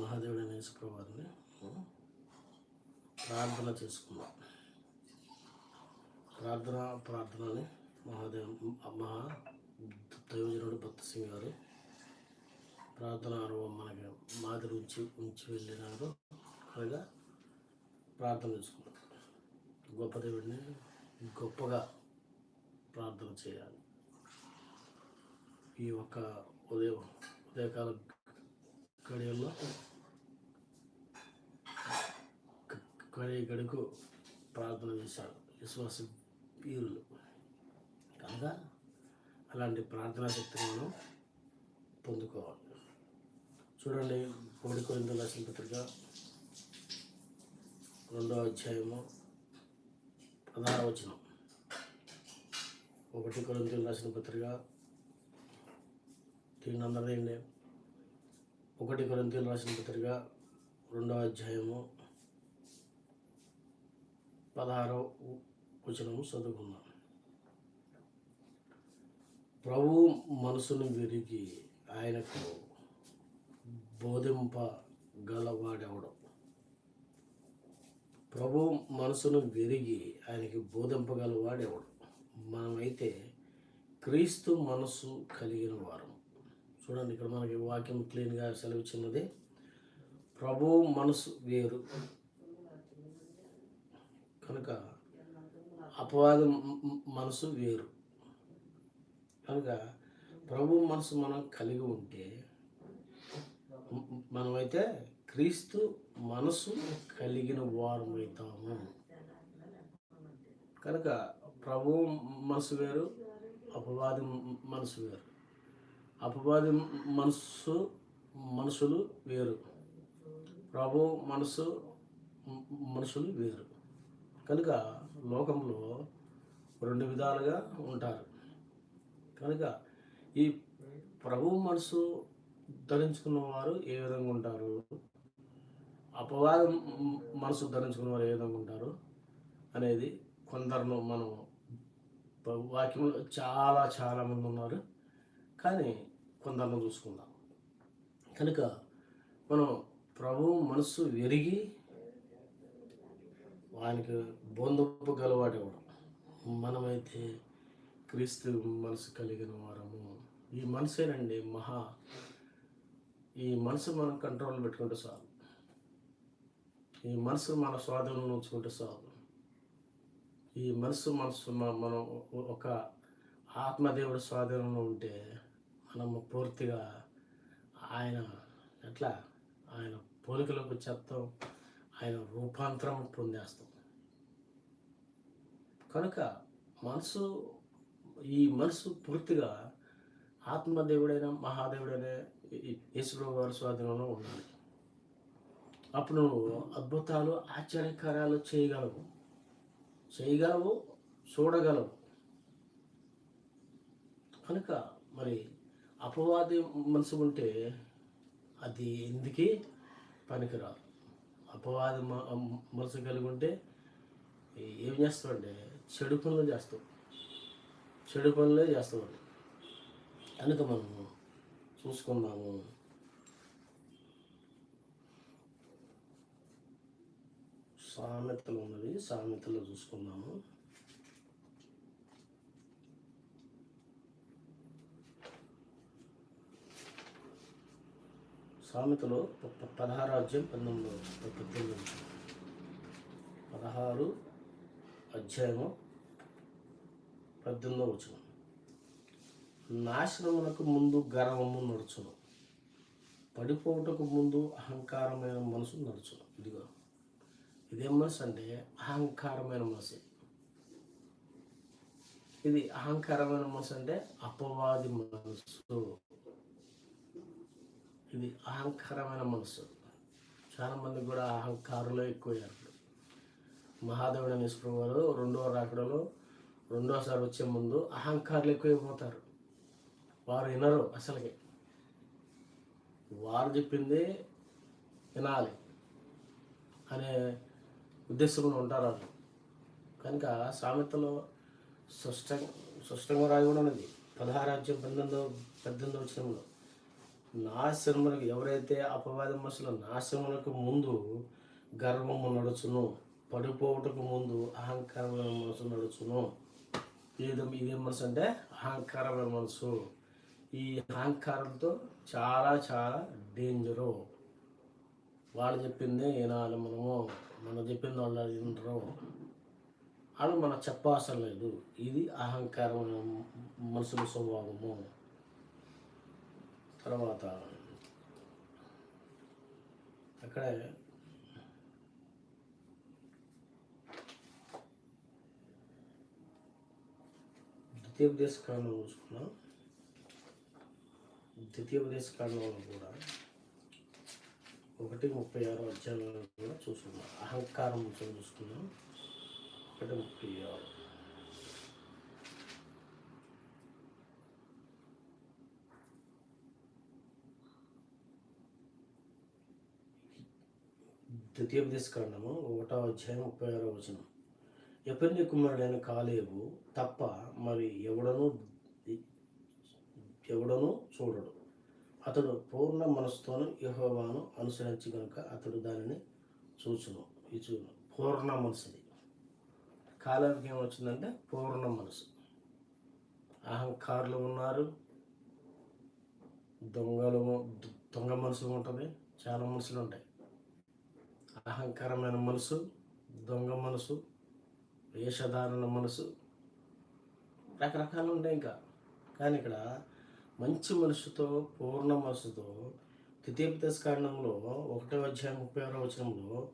మహాదేవుడైన యేసుప్రభువారిని ప్రార్థన చేసుకుందాం. ప్రార్థన ప్రార్థనని మహాదేవ్ మహా దైవజనుడు భక్త సింగ్ గారు ప్రార్థన అనుభవం మనకి మాదిరి ఉంచి ఉంచి వెళ్ళినారు. అలాగా ప్రార్థన చేసుకున్నాం గొప్ప దేవుడిని గొప్పగా ప్రార్థన చేయాలి. ఈ ఒక్క ఉదయం ఉదయకాల గడియల్లో క- గడుకు ప్రార్థన చేశారు. విశ్వాస వీరులు. కనుక అలాంటి ప్రార్థనా శక్తిని మనం పొందుకోవాలి. చూడండి కోడికో కొరింత రాసిన పత్రిక రెండో అధ్యాయము పదహార వచనం. ఒకటి కొరింతలు రాసిన పత్రిక దీన్ని అందరిదండి ఒకటి కొరింతలు రాసిన పత్రిక రెండవ అధ్యాయము పదహారవ వచనము చదువుకుందాం. ప్రభు మనసును విరిగి ఆయనకు బోధింప గలవాడెవడు ప్రభు మనసును విరిగి ఆయనకి బోధింపగలవాడెవడు? మనమైతే క్రీస్తు మనసు కలిగిన వారం చూడండి ఇక్కడ మనకి వాక్యం క్లీన్గా సెలవిచ్చినది. ప్రభు మనసు వేరు. కనుక అపవాది మనసు వేరు. కనుక ప్రభు మనసు మనం కలిగి ఉంటే మనమైతే క్రీస్తు మనసు కలిగిన వారమవుతాము కనుక ప్రభు మనసు వేరు అపవాది మనసు వేరు. అపవాది మనసు మనుషులు వేరు. ప్రభు మనసు మనుషులు వేరు. కనుక లోకంలో రెండు విధాలుగా ఉంటారు. కనుక ఈ ప్రభు మనసు ధరించుకున్న వారు ఏ విధంగా ఉంటారు? అపవాదం మనసు ధరించుకున్న వారు ఏ విధంగా ఉంటారు? అనేది కొందరును మనం వాక్యంలో చాలా చాలా మంది ఉన్నారు. కానీ కొందరిని చూసుకుందాం. కనుక మనం ప్రభు మనస్సు ఎరిగి ఆయనకి బొందపు ఇవ్వడం మనమైతే క్రీస్తు మనసు కలిగిన వారము. ఈ మనసేనండి మహా. ఈ మనసు మనం కంట్రోల్ పెట్టుకుంటే చాలు. ఈ మనసు మన స్వాధీనంలో ఉంచుకుంటే చాలు. ఈ మనసు మనసు మనం ఒక ఆత్మదేవుడి స్వాధీనంలో ఉంటే మనము పూర్తిగా ఆయన ఎట్లా? ఆయన పోలికలకు చెప్తాం ఆయన రూపాంతరం పొందేస్తాం. కనుక మనసు ఈ మనసు పూర్తిగా ఆత్మదేవుడైన మహాదేవుడైన యేసుప్రభు వారి స్వాధీనంలో ఉండాలి. అప్పుడు నువ్వు అద్భుతాలు ఆశ్చర్యకార్యాలు చేయగలవు. చేయగలవు చూడగలవు. కనుక మరి అపవాది మనసు ఉంటే అది ఎందుకీ పనికిరాదు. అపవాది మనసు కలిగి ఉంటే ఏం చేస్తామంటే చెడు పనులు చేస్తాం చెడు పనులే చేస్తామండి కనుక మనం చూసుకుందాము. సామెతలు ఉన్నది సామెతలు చూసుకుందాము. సామెతలో పదహారాధ్యం పదహారు అధ్యాయం పంతొమ్మిది పద్దెనిమిది పదహారు అధ్యాయము పద్దెనిమిదో వచ్చిన నాశనమునకు ముందు గర్వము నడుచును. పడిపోవుటకు ముందు అహంకారమైన మనసు నడుచును. ఇదిగో ఇదేం మనసు అంటే అహంకారమైన మనసు. ఇది అహంకారమైన మనసు అంటే అపవాది మనసు. ఇది అహంకారమైన మనసు. చాలామంది కూడా అహంకారులు ఎక్కువయ్యారు. మహాదేవుడు నిష్ప్రభు వారు రెండవ రాకడలో రెండోసారి వచ్చే ముందు అహంకారులు ఎక్కువైపోతారు. వారు వినరు అసలుకి. వారు చెప్పింది వినాలి అనే ఉద్దేశంలో ఉంటారు వాళ్ళు. కనుక సామెతలో స్పష్టంగా స్పష్టంగా రాయి కూడా ఉన్నది పదహారు రాజ్యం పద్దెనిమిదో వచ్చినంలో నాశనములకు ఎవరైతే అపవాద మనసులో నాశనములకు ముందు గర్వము నడుచును పడిపోవటకు ముందు అహంకారమైన మనసు నడుచును. ఏదో ఇదే మనసు అంటే అహంకారమైన మనసు. ఈ అహంకారంతో చాలా చాలా డేంజరు వాళ్ళు చెప్పింది వినాలి మనము మనం చెప్పింది వాళ్ళు వినరు. అని మనం చెప్పవసరం లేదు. ఇది అహంకారమైన మనసుల స్వభావము. తర్వాత అక్కడే ద్వితీయోపదేశ కాండం చూసుకున్నాం. ద్వితీయోపదేశ కాండంలో కూడా ఒకటి ముప్పై ఆరు అధ్యాయంలో కూడా చూసుకున్నాం. అహంకారం చూసుకున్నాం. ఒకటి ముప్పై ఆరు. ద్వితీయోపదేశ ఒకటో అధ్యాయం ముప్పై ఆరో వచనం. ఎపర్ని కుమారుడైన కాలేబు తప్ప మరి ఎవడను ఎవడను చూడడు. అతడు పూర్ణ మనస్సుతోను యహోవాను అనుసరించి కనుక అతడు దానిని చూచును. చూను పూర్ణ మనసుది కాలానికి ఏమొచ్చిందంటే పూర్ణ మనసు అహంకారులు ఉన్నారు. దొంగలు దొంగ మనసులు ఉంటుంది. చాలా మనసులు ఉంటాయి. అహంకారమైన మనసు దొంగ మనసు వేషధారణ మనసు రకరకాలు ఉంటాయి ఇంకా. కానీ ఇక్కడ మంచి మనసుతో పూర్ణ మనసుతో తితీపతస్ కాండంలో ఒకటో అధ్యాయం ముప్పై ఆరో వచనంలో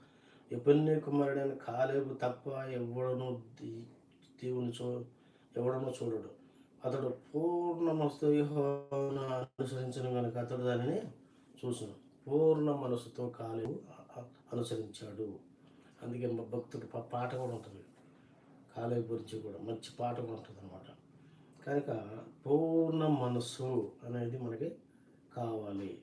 ఎపన్య కుమారుడైన కాలేబు తప్ప ఎవడను దేవుని చూ ఎవడను చూడడు. అతడు పూర్ణ మనసుతో వ్యూహాన్ని అనుసరించిన కనుక అతడు దానిని చూసును. పూర్ణ మనసుతో కాలేబు అనుసరించాడు. అందుకే మా భక్తుడు పాట కూడా ఉంటుంది. కాలేయ గురించి కూడా మంచి పాట కూడా ఉంటుంది అనమాట కనుక పూర్ణ మనస్సు అనేది మనకి కావాలి.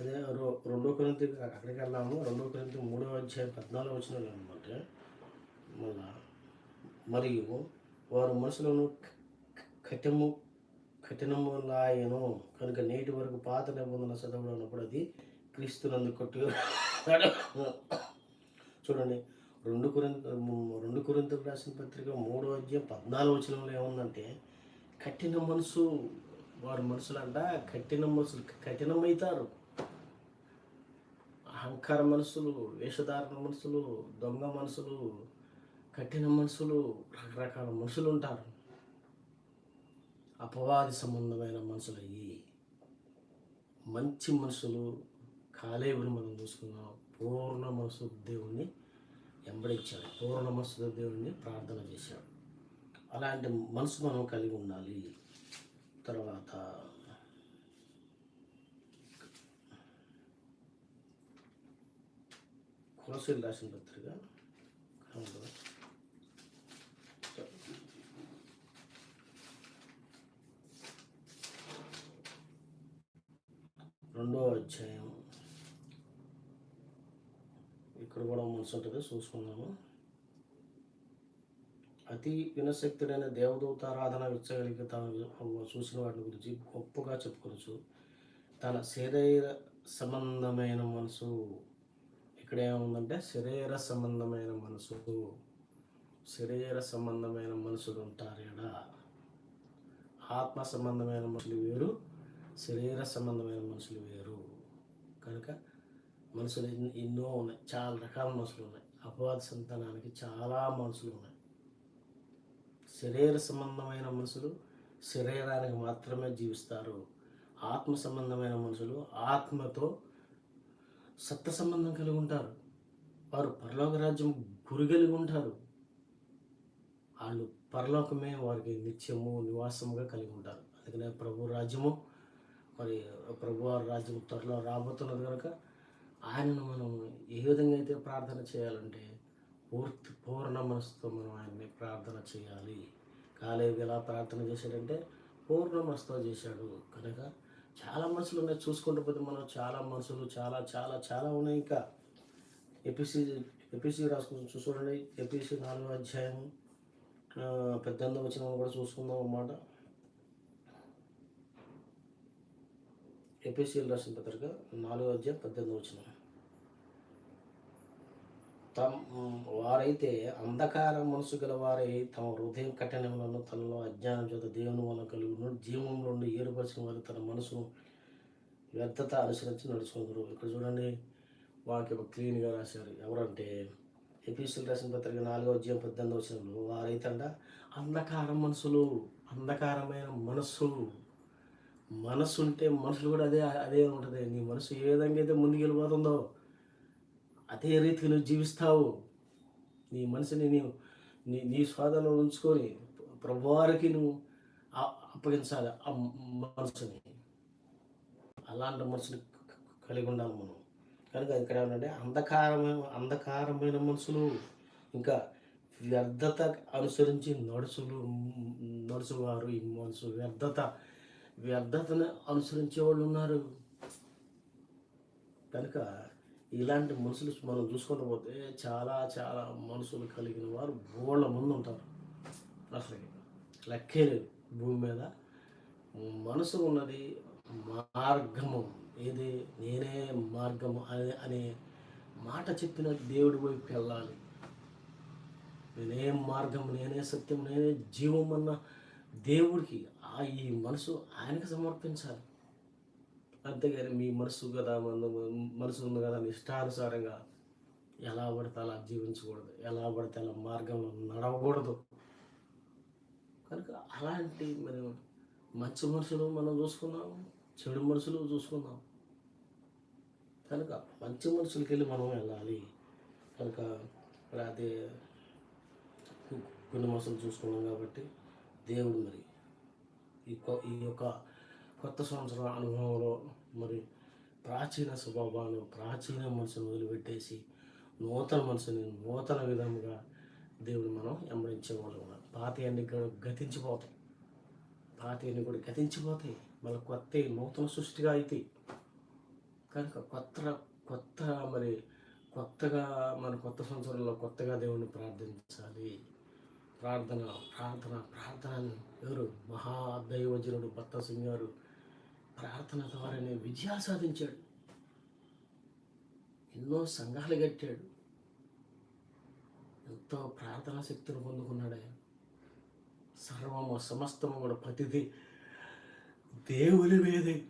అదే రో- రెండో కొరింత అక్కడికి వెళ్ళాము రెండో కొరింత మూడో అధ్యాయం పద్నాలుగు వచ్చిన అనమాట మళ్ళా మరియు వారు మనసులను కఠినము కఠినములాయను కనుక నేటి వరకు పాత నిబంధన చదవడం కూడా అది క్రీస్తునందు కొట్టి చూడండి రెండు కురింత రెండు కురింతకు రాసిన పత్రిక మూడో అధ్యాయం పద్నాలుగు వచనంలో ఏముందంటే కఠిన మనసు వారి మనసులంట కఠిన మనసులు కఠినమవుతారు అహంకార మనసులు వేషధారణ మనసులు దొంగ మనసులు కఠిన మనసులు రకరకాల మనుషులు ఉంటారు అపవాది సంబంధమైన మనుషులు అయ్యి మంచి మనుషులు కాలేవుని మనం చూసుకున్నాం పూర్ణ మనసు దేవుణ్ణి ఎంబడించాడు పూర్ణ మనసు దేవుణ్ణి ప్రార్థన చేశాడు. అలాంటి మనసు మనం కలిగి ఉండాలి. తర్వాత కులసీలు రాసిన పత్రిక రెండో అధ్యాయం. ఇక్కడ కూడా మనసు ఉంటుంది చూసుకున్నాము అతి వినశక్తుడైన దేవదూత ఆరాధన విచ్చగలిగి తాను చూసిన వాటి గురించి గొప్పగా చెప్పుకోవచ్చు తన శరీర సంబంధమైన మనసు ఇక్కడ ఏముందంటే శరీర సంబంధమైన మనసు. శరీర సంబంధమైన మనుషులు ఉంటారు ఇక్కడ ఆత్మ సంబంధమైన మనుషులు వేరు శరీర సంబంధమైన మనుషులు వేరు. కనుక మనుషులు ఎన్నో ఉన్నాయి. చాలా రకాల మనుషులు ఉన్నాయి. అపవాద సంతానానికి చాలా మనుషులు ఉన్నాయి. శరీర సంబంధమైన మనుషులు శరీరానికి మాత్రమే జీవిస్తారు. ఆత్మ సంబంధమైన మనుషులు ఆత్మతో సత్త సంబంధం కలిగి ఉంటారు. వారు పరలోక రాజ్యం గురి కలిగి ఉంటారు. వాళ్ళు పరలోకమే వారికి నిత్యము నివాసముగా కలిగి ఉంటారు. అందుకనే ప్రభు రాజ్యము మరి ప్రభు రాజ్యం త్వరలో రాబోతున్నది కనుక ఆయనను మనం ఏ విధంగా అయితే ప్రార్థన చేయాలంటే పూర్తి పూర్ణ మనసుతో మనం ఆయన్ని ప్రార్థన చేయాలి. కాలేవి ఎలా ప్రార్థన చేశాడంటే పూర్ణ మనసుతో చేశాడు. కనుక చాలా మనసులు ఉన్నాయి. చూసుకుంటూ పోతే మనం చాలా మనసులు చాలా చాలా చాలా ఉన్నాయి. ఇంకా ఎపిసి ఎపిసి రాసుకుని చూసుకోండి ఎపిసి నాలుగో అధ్యాయం పెద్ద వచ్చిన కూడా చూసుకుందాం అన్నమాట. ఎపిసిఎల్ రాసిన పత్రిక నాలుగో అధ్యాయం పద్దెనిమిది వచ్చిన తమ వారైతే అంధకార మనసు గల వారై తమ హృదయం కఠినములను తనలో అజ్ఞానం చేత దేవుని వలన కలుగును. జీవంలో నుండి ఏర్పరిచిన వారు తన మనసును వ్యర్థత అనుసరించి నడుచుకుంటారు ఇక్కడ చూడండి వాక్యం క్లీన్గా రాశారు. ఎవరంటే ఎపిసిల్ రాసిన పత్రిక నాలుగో అధ్యాయం పద్దెనిమిది వచ్చినప్పుడు వారైతే అంట అంధకార మనసులు అంధకారమైన మనస్సు. మనసు ఉంటే మనసులు కూడా అదే అదే ఉంటుంది నీ మనసు ఏ విధంగా అయితే ముందుకు వెళ్ళిపోతుందో అదే రీతికి నువ్వు జీవిస్తావు. నీ మనసుని నీవు నీ నీ స్వాదంలో ఉంచుకొని ప్రభువారికి నువ్వు అప్పగించాలి ఆ మనసుని. అలాంటి మనసుని కలిగి ఉండాలి మనం. కనుక ఇక్కడ ఏమంటే అంధకారమైన అంధకారమైన మనసులు ఇంకా వ్యర్థత అనుసరించి నడుచులు నడుచువారు ఈ మనసు. వ్యర్థత వ్యర్థతను అనుసరించే వాళ్ళు ఉన్నారు. కనుక ఇలాంటి మనుషులు మనం చూసుకుంటూ పోతే చాలా చాలా మనసులు కలిగిన వారు బోళ్ళ ముందు ఉంటారు. అసలు లెక్కే లేదు. భూమి మీద మనసు ఉన్నది మార్గము. ఏది? నేనే మార్గము అనే అనే మాట చెప్పిన దేవుడి వైపు వెళ్ళాలి. నేనే మార్గం నేనే సత్యం నేనే జీవం అన్న దేవుడికి ఈ మనసు ఆయనకు సమర్పించాలి. అంతేగాని మీ మనసు కదా మన మనసు ఉంది కదా ఇష్టానుసారంగా ఎలా పడితే అలా జీవించకూడదు ఎలా పడితే అలా మార్గంలో నడవకూడదు. కనుక అలాంటి మరి మంచి మనుషులు మనం చూసుకున్నాం చెడు మనుషులు చూసుకున్నాం కనుక మంచి మనుషులకి వెళ్ళి మనం వెళ్ళాలి. కనుక మరి అదే కొన్ని మనుషులు చూసుకున్నాం కాబట్టి దేవుడు మరి ఈ కొ- ఈ యొక్క కొత్త సంవత్సరం అనుభవంలో మరి ప్రాచీన స్వభావాలు ప్రాచీన మనసును వదిలిపెట్టేసి నూతన మనసుని నూతన విధముగా దేవుడు మనం వెంబడించే వాళ్ళు ఉన్నాం పాత అన్ని కూడా గతించిపోతాయి. పాత అన్ని కూడా గతించిపోతాయి. మళ్ళీ కొత్త నూతన సృష్టిగా అవుతాయి కనుక కొత్త కొత్త మరి కొత్తగా మన కొత్త సంవత్సరంలో కొత్తగా దేవుణ్ణి ప్రార్థించాలి. ప్రార్థన ప్రార్థన ప్రార్థన ఎవరు? మహాదైవజనుడు భక్త సింగ్ గారు ప్రార్థన ద్వారానే విజయాలు సాధించాడు. ఎన్నో సంఘాలు కట్టాడు. ఎంతో ప్రార్థనా శక్తిని పొందుకున్నాడు ఆయన. సర్వము సమస్తము కూడా ప్రతిదీ దేవుని మీదే.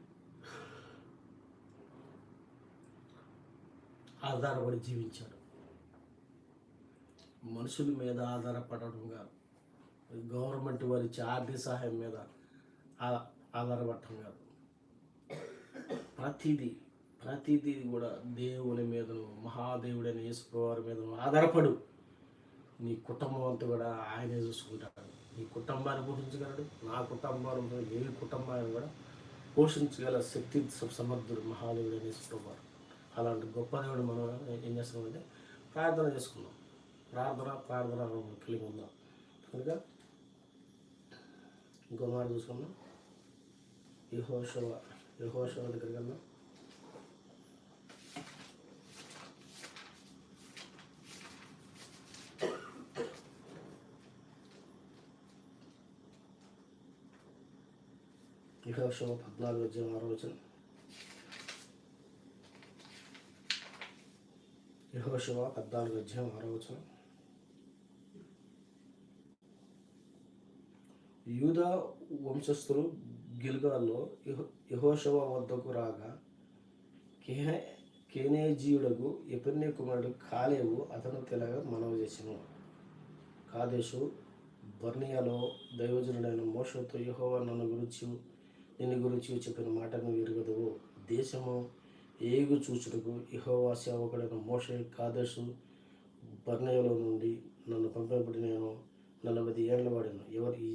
ఆధారపడి జీవించాడు. మనుషుల మీద ఆధారపడడం కాదు గవర్నమెంట్ వారి ఇచ్చే ఆర్థిక సహాయం మీద ఆ- ఆధారపడటం కాదు. ప్రతిదీ ప్రతిదీ కూడా దేవుని మీదను మహాదేవుడైన యేసుప్రవారి మీదను ఆధారపడు. నీ కుటుంబం అంతా కూడా ఆయనే చూసుకుంటాడు. నీ కుటుంబాన్ని పోషించగలడు నా కుటుంబాన్ని ఏ కుటుంబాన్ని కూడా పోషించగల శక్తి సమర్థుడు మహాదేవుడైన యేసుప్రవారు అలాంటి గొప్ప దేవుడు మనం ఏం చేస్తున్నామంటే ప్రార్థన చేసుకున్నాం ప్రార్థన ప్రార్థన కలిగి ఉందాం. కనుక ఇంకో మాట చూసుకుందాం. యహోశవ యహోశవ దగ్గరికి వెళ్దాం. యహోశవ పద్నాలుగు అధ్యాయం ఆరోచన వచనం. యహోశవ పద్నాలుగు అధ్యాయం ఆరోచన యూదా వంశస్థులు గిల్గాల్లో యహోషవ వద్దకు రాగా కేహ కేనేజీయుడకు ఎపిర్నే కుమారుడు కాలేవు అతను తెలగా మనవి చేసెను కాదేశు బర్నియాలో దైవజనుడైన మోషతో యెహోవా నన్ను గురించి నిన్ను గురించి చెప్పిన మాటను ఎరుగదువు. దేశము ఏగు చూచుటకు యహోవా సేవకుడైన మోషే కాదేశు బర్నియాలో నుండి నన్ను పంపబడి నేను నలభై ఏళ్ళ వాడాను. ఎవరి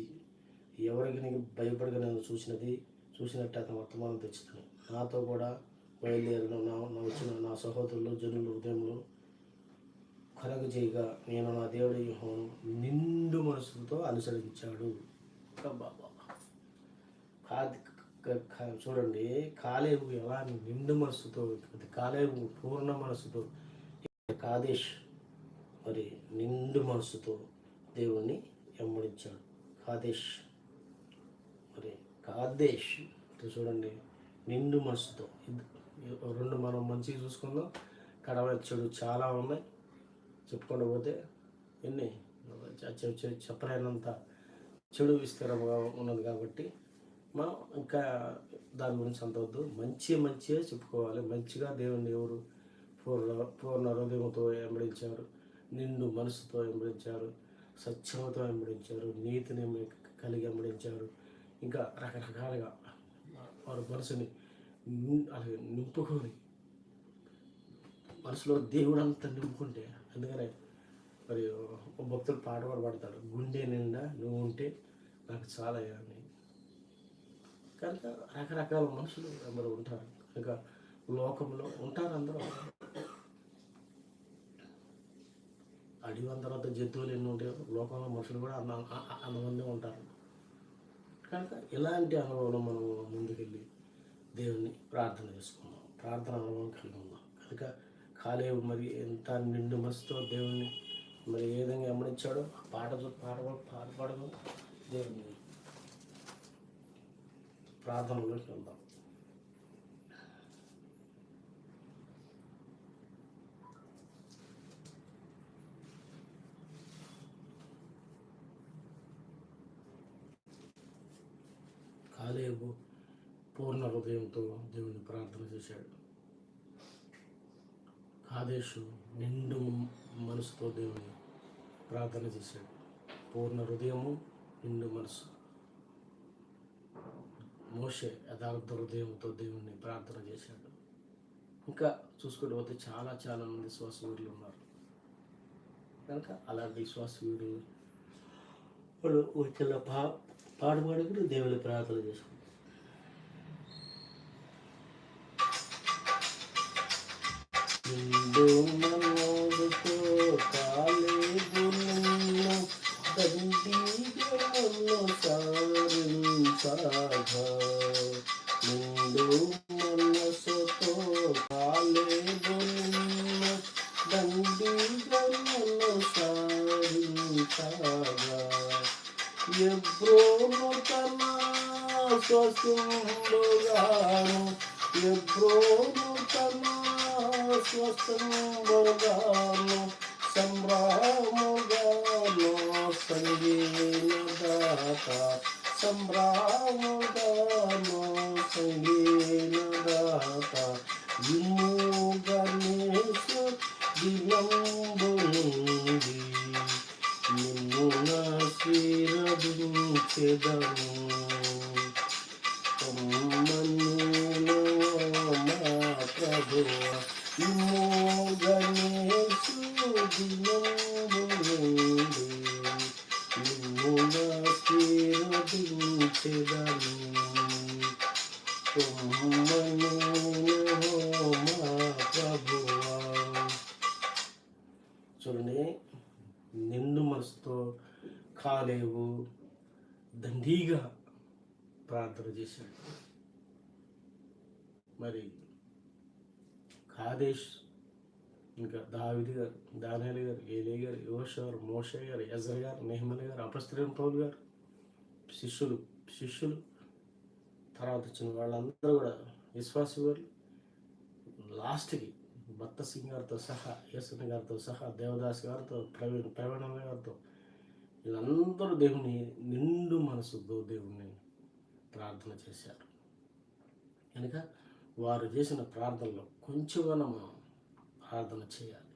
ఎవరికి నీకు భయపడగా చూసినది చూసినట్టు అతను వర్తమానం తెచ్చుతాను నాతో కూడా బయలుదేరిన నా నా వచ్చిన నా సహోదరులు జనులు హృదయంలో కలగ చేయగా నేను నా దేవుడి వ్యూహం నిండు మనసుతో అనుసరించాడు. కాది చూడండి కాలేవు ఎలా నిండు మనసుతో కాలేవు పూర్ణ మనసుతో కాదేశ్ మరి నిండు మనసుతో దేవుణ్ణి వెంబడించాడు కాదేశ్ కాదేశ్ చూడండి నిండు మనసుతో రెండు మనం మంచిగా చూసుకుందాం. కడవ చెడు చాలా ఉన్నాయి. చెప్పుకుండా పోతే ఎన్ని? చెప్పలేనంత చెడు విస్తీర్ణంగా ఉన్నది కాబట్టి మనం ఇంకా దాని గురించి అంత వద్దు. మంచి మంచిగా చెప్పుకోవాలి. మంచిగా దేవుని ఎవరు? పూర్ణ పూర్ణ హృదయంతో వెంబడించారు. నిండు మనసుతో వెంబడించారు. సత్యమతో వెంబడించారు. నీతిని కలిగి వెంబడించారు. ఇంకా రకరకాలుగా వారు మనసుని అలాగే నింపుకొని మనసులో దేవుడు అంతా నింపుకుంటే అందుకనే మరి భక్తులు పాట కూడా పడతాడు గుండె నిండా నువ్వు ఉంటే నాకు చాలా అని. కనుక రకరకాల మనుషులు అందరూ ఉంటారు. కనుక లోకంలో ఉంటారు అందరూ. అడవి తర్వాత జంతువులు ఎన్ని ఉంటాయో లోకంలో మనుషులు కూడా అంద అ- అంతమంది ఉంటారు. కనుక ఇలాంటి అనుభవం మనం ముందుకెళ్ళి దేవుణ్ణి ప్రార్థన చేసుకుందాం. ప్రార్థన అనుభవం కలిగి ఉందాం. కనుక కాలేవు మరి ఎంత నిండు మనసుతో దేవుణ్ణి మరి ఏ విధంగా వెంబడించాడో ఆ పాట చూ- పాట పాట పాడదు. దేవుణ్ణి ప్రార్థనలోకి వెళ్దాం. కాలేబు పూర్ణ హృదయంతో దేవుని ప్రార్థన చేశాడు. కాదేశు నిండు మనసుతో దేవుని ప్రార్థన చేశాడు. పూర్ణ హృదయము నిండు మనసు. మోషే యథార్థ హృదయంతో దేవుణ్ణి ప్రార్థన చేశాడు. ఇంకా చూసుకుంటూ పోతే చాలా చాలా మంది శ్వాస వీరులు ఉన్నారు. కనుక అలాంటి విశ్వాసవీరులు వాళ్ళు వచ్చేలా పా పాడు పాడుకుని దేవుని ప్రార్థన చేసుకుంటారు స్వస్థంబుగాను ఎబ్రోను తన స్వస్థంబుగాను కాలేవు. దండిగా ప్రార్థన చేశాడు. మరి కాదేశ్ ఇంకా దావిది గారు దానియాలి గారు ఏలే గారు యువష గారు మోషే గారు యజర్ గారు నెహమల్ గారు అపస్త్రీం పౌల్ గారు శిష్యులు శిష్యులు తర్వాత వచ్చిన వాళ్ళందరూ కూడా విశ్వాసి వాళ్ళు లాస్ట్కి భక్త సింగ్ గారితో సహా యేసుని గారితో సహా దేవదాస్ గారితో ప్రవీణ్ ప్రవీణ గారితో వీళ్ళందరూ దేవుని నిండు మనసుతో దేవుణ్ణి ప్రార్థన చేశారు. కనుక వారు చేసిన ప్రార్థనలో కొంచెమైనా మనం ప్రార్థన చేయాలి.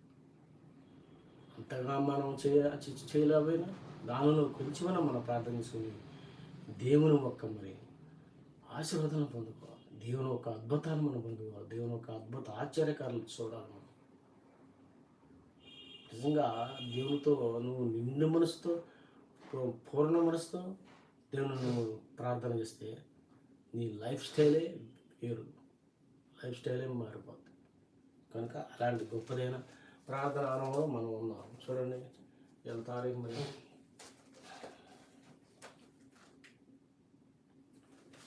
అంతగా మనం చేయ చేయలేకపోయినా దానిలో కొంచెమైనా మనం ప్రార్థన చేసుకుని దేవుని ఒక్క మరి ఆశీర్వాదాలను పొందుకోవాలి. దేవుని ఒక అద్భుతాన్ని మనం పొందుకోవాలి. దేవుని ఒక అద్భుత ఆశ్చర్యకారులు చూడాలి మనం. నిజంగా దేవునితో నువ్వు నిండు మనసుతో పూర్ణ మనసుతో దేవుని నువ్వు ప్రార్థన చేస్తే నీ లైఫ్ స్టైలే వేరు. లైఫ్ స్టైలే మారిపోతుంది కనుక అలాంటి గొప్పదైన ప్రార్థన అనుభవం మనం ఉన్నాం. చూడండి ఎంత తారీఖు మరి?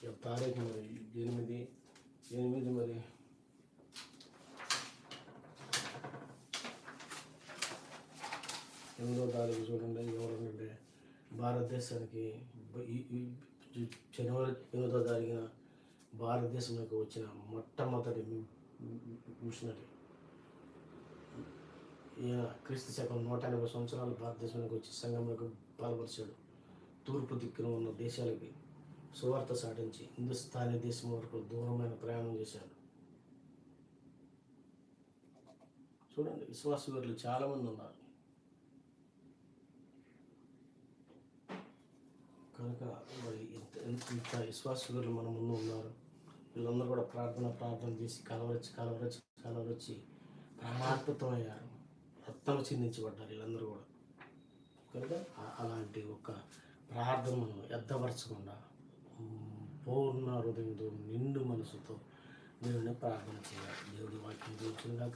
ఎంత తారీఖు మరి? ఎనిమిది ఎనిమిది మరి? ఎనిమిదో తారీఖు చూడండి ఎవరంటే భారతదేశానికి జనవరి ఎనిమిదో తారీఖున భారతదేశంలోకి వచ్చిన మొట్టమొదటి మిషనరీ. ఈయన క్రీస్తు శకం నూట ఎనభై సంవత్సరాలు భారతదేశంలోకి వచ్చి సంఘంలోకి పాల్పరిచాడు. తూర్పు దిక్కున ఉన్న దేశాలకి సువార్త సాటించి హిందుస్థానీ దేశం వరకు దూరమైన ప్రయాణం చేశాడు. చూడండి విశ్వాసవీరులు చాలామంది ఉన్నారు. కనుక మరి ఇంత ఇంత- విశ్వాసులు మన ముందు ఉన్నారు. వీళ్ళందరూ కూడా ప్రార్థన ప్రార్థన చేసి కలవరచి కలవరచి కలవరచి ప్రాణాత్మతమయ్యారు రక్తం చిందించబడ్డారు వీళ్ళందరూ కూడా. కనుక అలాంటి ఒక ప్రార్థనను ఎద్దపరచకుండా పూర్ణ హృదయంతో నిండు మనసుతో దేవుని ప్రార్థన చేయాలి. దేవుడి వాక్యం గురించి